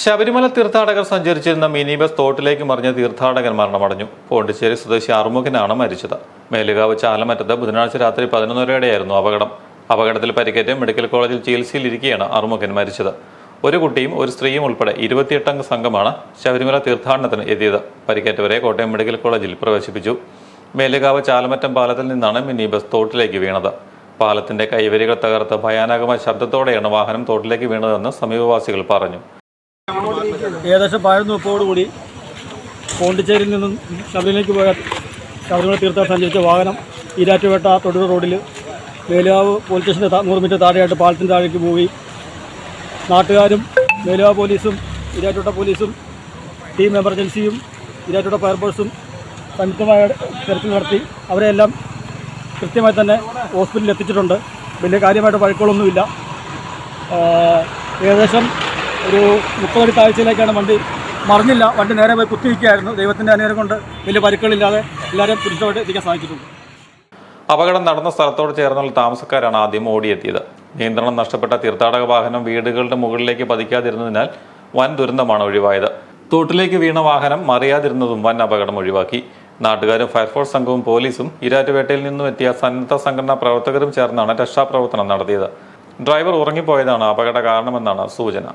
ശബരിമല തീർത്ഥാടകർ സഞ്ചരിച്ചിരുന്ന mini bus തോട്ടിലേക്ക് മറിഞ്ഞ തീർത്ഥാടകൻ മരണമടഞ്ഞു. പോണ്ടിച്ചേരി സ്വദേശി അറുമുഖനാണ് മരിച്ചത്. മേലുകാവ് ചാലമറ്റത്ത് ബുധനാഴ്ച രാത്രി പതിനൊന്നരയോടെയായിരുന്നു അപകടം. അപകടത്തിൽ പരിക്കേറ്റ് മെഡിക്കൽ കോളേജിൽ ചികിത്സയിലിരിക്കെയാണ് അറുമുഖൻ മരിച്ചത്. ഒരു കുട്ടിയും ഒരു സ്ത്രീയും ഉൾപ്പെടെ ഇരുപത്തിയെട്ടംഗ സംഘമാണ് ശബരിമല തീർത്ഥാടനത്തിന് എത്തിയത്. പരിക്കേറ്റവരെ കോട്ടയം മെഡിക്കൽ കോളേജിൽ പ്രവേശിപ്പിച്ചു. മേലുകാവ് ചാലമറ്റം പാലത്തിൽ നിന്നാണ് മിനി ബസ് തോട്ടിലേക്ക് വീണത്. പാലത്തിന്റെ കൈവരികൾ തകർത്ത് ഭയാനകമായ ശബ്ദത്തോടെയാണ് വാഹനം തോട്ടിലേക്ക് വീണതെന്ന് സമീപവാസികൾ പറഞ്ഞു. ഏകദേശം പതിനൊന്ന് മുപ്പതോടുകൂടി പോണ്ടിച്ചേരിയിൽ നിന്നും ശബരിമലയ്ക്ക് പോയ ശബരിമല തീർത്ഥാടനം സഞ്ചരിച്ച വാഹനം ഈരാറ്റുപേട്ട തൊടുപുഴ റോഡിൽ മേലുകാവ് പോലീസ് സ്റ്റേഷന്റെ നൂറ് മീറ്റർ താഴെയായിട്ട് പാലത്തിന്റെ താഴേക്ക് പോയി. നാട്ടുകാരും മേലുകാവ് പോലീസും ഈരാറ്റുപേട്ട പോലീസും ടീം എമർജൻസിയും ഈരാറ്റുപേട്ട ഫയർഫോഴ്സും സംയുക്തമായ തെരച്ചിൽ നടത്തി. അവരെല്ലാം കൃത്യമായി തന്നെ ഹോസ്പിറ്റലിൽ എത്തിച്ചിട്ടുണ്ട്. വലിയ കാര്യമായിട്ട് പഴുക്കളൊന്നുമില്ല ഏകദേശം ഒരു മുപ്പതടി താഴ്ചയിലേക്കാണ് വണ്ടി മറിഞ്ഞില്ല. വണ്ടി നേരെ പോയി കുത്തിയിരിക്കുകയായിരുന്നു. ദൈവത്തിന്റെ അനുഗ്രഹം കൊണ്ട് വലിയ പരുക്കളില്ലാതെ എല്ലാവരും പുരുഷമായിട്ട് എത്തിക്കാൻ സാധിച്ചിട്ടുണ്ട്. അപകടം നടന്ന സ്ഥലത്തോട് ചേർന്നുള്ള താമസക്കാരാണ് ആദ്യം ഓടിയെത്തിയത്. നിയന്ത്രണം നഷ്ടപ്പെട്ട തീർത്ഥാടക വാഹനം വീടുകളുടെ മുകളിലേക്ക് പതിക്കാതിരുന്നതിനാൽ വൻ ദുരന്തമാണ് ഒഴിവായത്. തോട്ടിലേക്ക് വീണ വാഹനം മറിയാതിരുന്നതും വൻ അപകടം ഒഴിവാക്കി. നാട്ടുകാരും ഫയർഫോഴ്സ് സംഘവും പോലീസും ഇരാറ്റുപേട്ടയിൽ നിന്നും എത്തിയ സന്നദ്ധ സംഘടനാ പ്രവർത്തകരും ചേർന്നാണ് രക്ഷാപ്രവർത്തനം നടത്തിയത്. ഡ്രൈവർ ഉറങ്ങിപ്പോയതാണ് അപകട കാരണമെന്നാണ് സൂചന.